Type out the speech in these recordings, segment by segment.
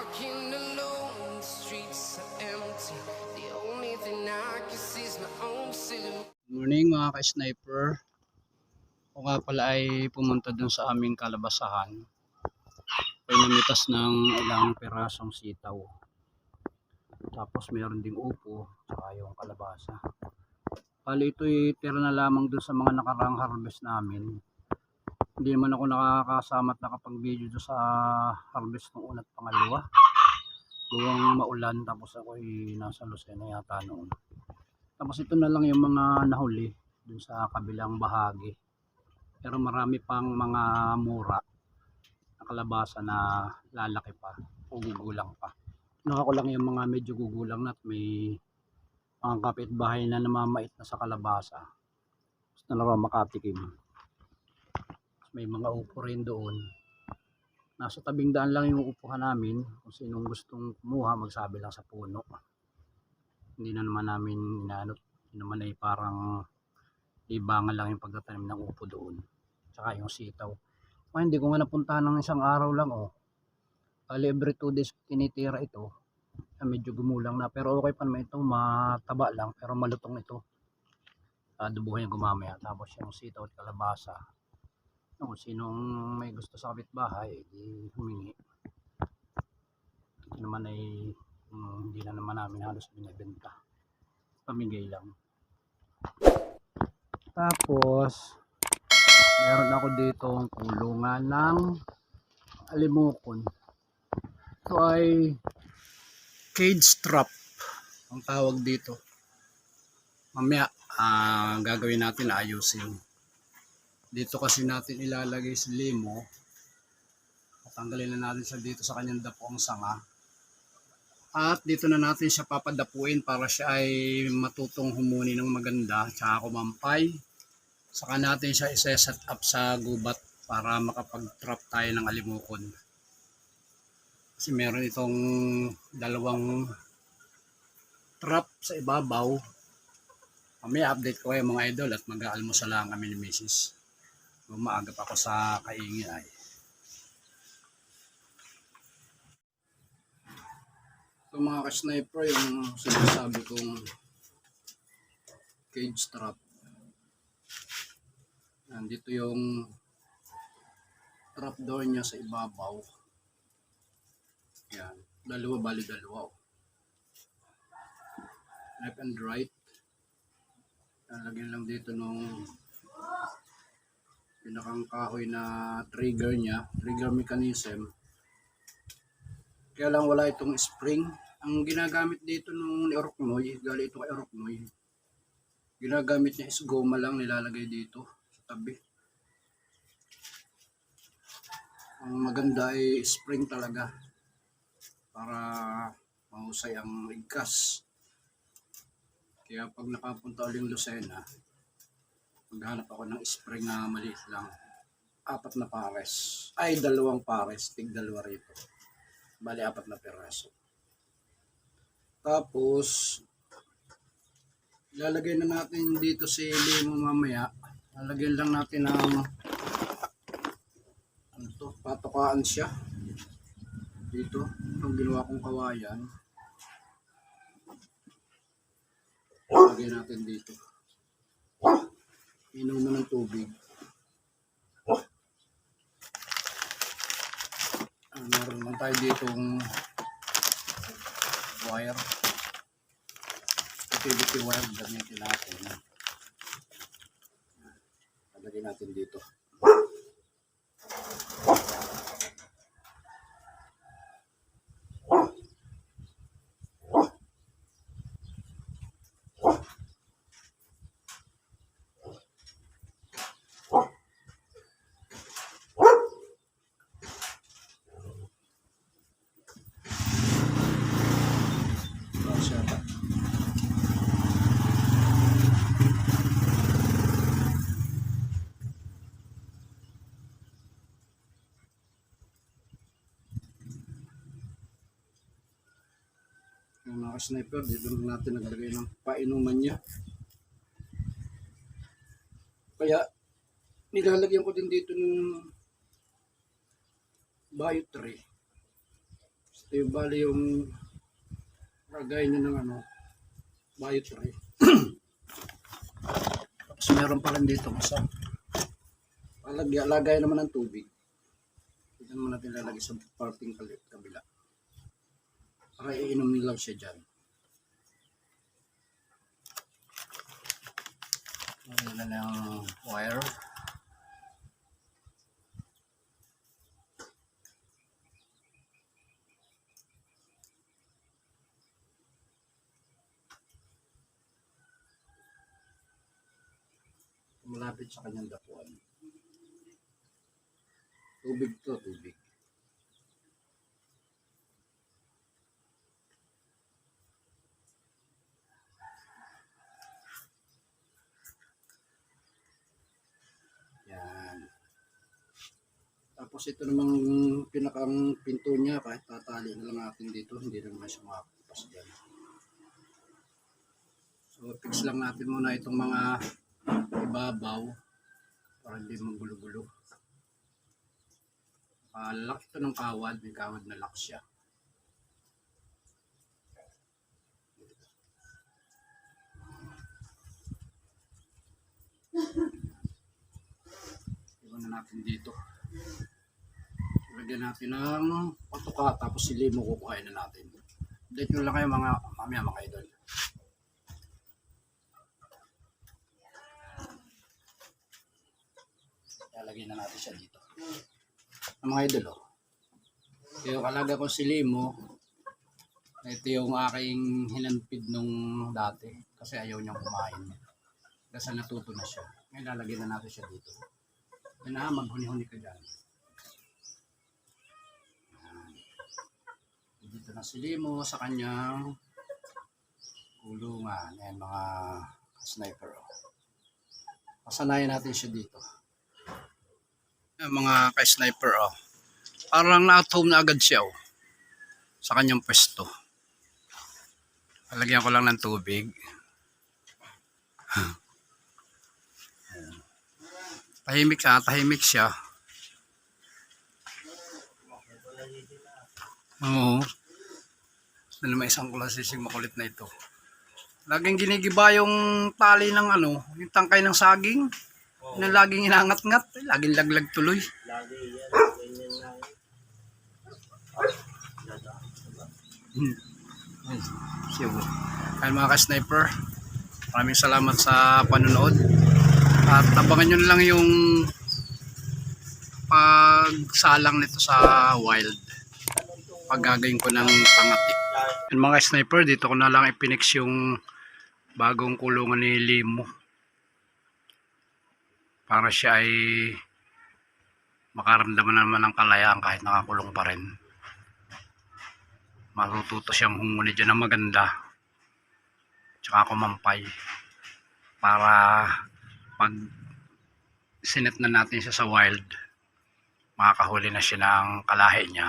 Walking alone, the streets are empty. The only thing I can see is my own silhouette. Morning mga ka-sniper. Ako nga pala ay pumunta dun sa aming kalabasahan. Ay namitas ng ilang pirasong sitaw. Tapos meron ding upo, saka yung kalabasa. Bali ito'y tira na lamang dun sa mga nakarang harvest namin. Hindi naman ako nakakasama at nakapag-video doon sa harvest ng una pangalawa. Buwang maulan tapos ako ay nasa Lucena yata noon. Tapos ito na lang yung mga nahuli dun sa kabilang bahagi. Pero marami pang mga mura na kalabasa na lalaki pa o gugulang pa. Naka ko lang yung mga medyo gugulang na at may mga kapitbahay na namamait na sa kalabasa. Gusto na lang makatikim. May mga upo rin doon. Nasa tabing daan lang yung upuhan namin. Kung sinong gustong kumuha, magsabi lang sa puno. Hindi na naman namin inaano naman ay parang libangan lang yung pagtatanim ng upo doon. Tsaka yung sitaw. Ah, hindi ko nga napuntahan ng isang araw lang oh. Every 2 days tinitira ito. Ah, medyo gumulang na. Pero okay pa naman ito mataba lang pero malutong ito. Uh, dubuhin yung gumamaya. Tapos yung sitaw at kalabasa kung sinong may gusto sa kapitbahay di humingi. Ito naman ay mm, hindi na naman namin halos binibenta. Pamigay lang. Tapos meron ako dito ang kulungan ng alimukon. Ito ay cage trap ang tawag dito. Mamaya ah, gagawin natin ayusin dito kasi natin ilalagay si limo tatanggalin na natin siya dito sa kanyang dapong sanga at dito na natin siya papadapuin para siya ay matutong humuni ng maganda tsaka kumampay. Saka natin siya isa-set up sa gubat para makapag-trap tayo ng alimukon. Kasi meron itong dalawang trap sa ibabaw. Mamaya update ko kayo mga idol at mag-aalmusal lang kami ni Mrs. Maaga pa ako sa kaingin ay. Ito mga ka-sniper yung sinasabi kong cage trap. Nandito yung trap door niya sa ibabaw. Yan. Dalawa, bali dalawa. Left and right. Lalagyan lang dito nung pinakang kahoy na trigger niya, trigger mechanism. Kaya lang wala itong spring. Ang ginagamit dito nung Oroknoy, gali ito kay Oroknoy. Ginagamit niya is goma lang nilalagay dito sa tabi. Ang maganda ay spring talaga para mahusay ang ligkas. Kaya pag nakapunta uling Lucena, maghanap ako ng spring na maliit lang. Apat na pares. Ay, dalawang pares. Tig dalawa rito. Bali, apat na peraso. Tapos, ilalagay na natin dito si limo mamaya. Lalagyan lang natin ng ano to, patokaan siya. Dito, itong ginawa kong kawayan. Lagyan natin dito. Inom na ng tubig. Ah, meron lang tayo ditong wire. Utility wire gamitin natin. Lagyan natin dito. Tapos yata. Yung mga sniper, dito na natin naglagay ng painuman niya. Kaya, nilalagyan ko din dito ng bio tray. Ito yung bali yung lagay nyo ng ano, bio tray. Tapos meron pa rin dito isa. Lagay, lagay naman ng tubig. Ito naman natin lalagay sa parting kabila. Para iinom lang siya dyan. Lagyan na ng wire. malapit sa kanyang dapuan. Tubig to, tubig. Tapos ito namang pinakang pinto niya, kahit tatali na lang natin dito, hindi naman siya makakupas dyan. So, fix lang natin muna itong mga ibabaw para hindi magulo-gulo. Uh, lock ito ng kawad, may kawad na lock siya. Iwan na natin dito. Lagyan natin ng patuka tapos si limo kukuhain na natin. Update nyo lang kayo mga mamaya mga idol. Lalagyan na natin siya dito. Ang mga idol, oh. Yung kalaga ko si Limo, ito yung aking hinanpid nung dati kasi ayaw niyang kumain. Kasi natuto na siya. Ngayon lalagyan na natin siya dito. Yan na, maghuni-huni ka dyan. Dito na si Limo sa kanyang kulungan. Yan mga sniper. Oh. Pasanayan natin siya dito. Yung mga ka-sniper oh. Parang na-at home na agad siya oh. Sa kanyang pwesto. Lalagyan ko lang ng tubig. Ayan. tahimik siya, tahimik siya. Oo. Ano may isang klasisig makulit na ito. Laging ginigiba yung tali ng ano, yung tangkay ng saging. Na laging inangat-ngat, eh, laging laglag tuloy. Lagi yan, ganyan lang. Hmm. Ay, siya po. Kaya mga ka-sniper, maraming salamat sa panonood. At abangan nyo lang yung pagsalang nito sa wild. Paggagayin ko ng pangati. Yung mga sniper, dito ko na lang ipinix yung bagong kulungan ni Limo. Para siya ay makaramdaman naman ng kalayaan kahit nakakulong pa rin. Matututo siyang humuli dyan ng maganda. Tsaka kumampay para pag sinet na natin siya sa wild makakahuli na siya ng kalahi niya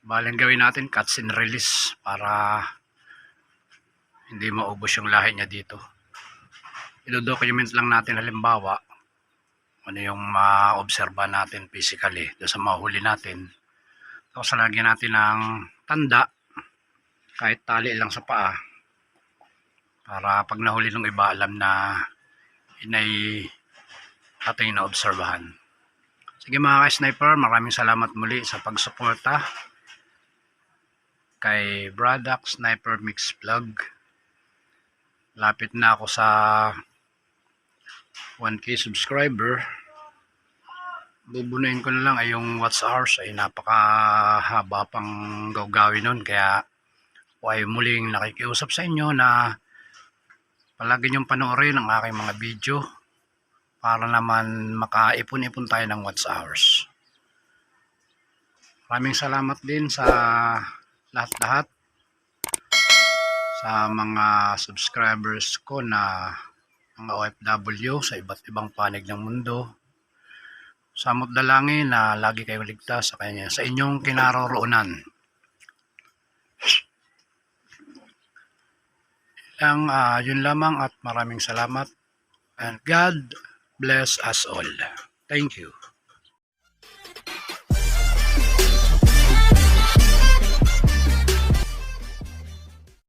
baling gawin natin cuts and release para hindi maubos yung lahi niya dito. Idodocument lang natin halimbawa ano yung ma-obserba natin physically doon sa mahuli natin. Tapos lagyan natin ng tanda kahit tali lang sa paa para pag nahuli ng iba alam na inay ating naobserbahan. Sige mga ka-sniper, maraming salamat muli sa pagsuporta kay Braddock Sniper Mix Vlog. Lapit na ako sa 1k subscriber. Bubunuin ko na lang ay yung watch hours ay napakahaba pang gawgawin nun. Kaya ay muling nakikiusap sa inyo na palagi niyong panoorin ang aking mga video para naman makaipon-ipon tayo ng watch hours. Maraming salamat din sa lahat-lahat sa mga subscribers ko na mga OFW sa iba't ibang panig ng mundo Samot dalangin na lagi kayong ligtas sa kanya sa inyong kinaroroonan. Lang, ah, yun lamang at maraming salamat. And God bless us all. Thank you.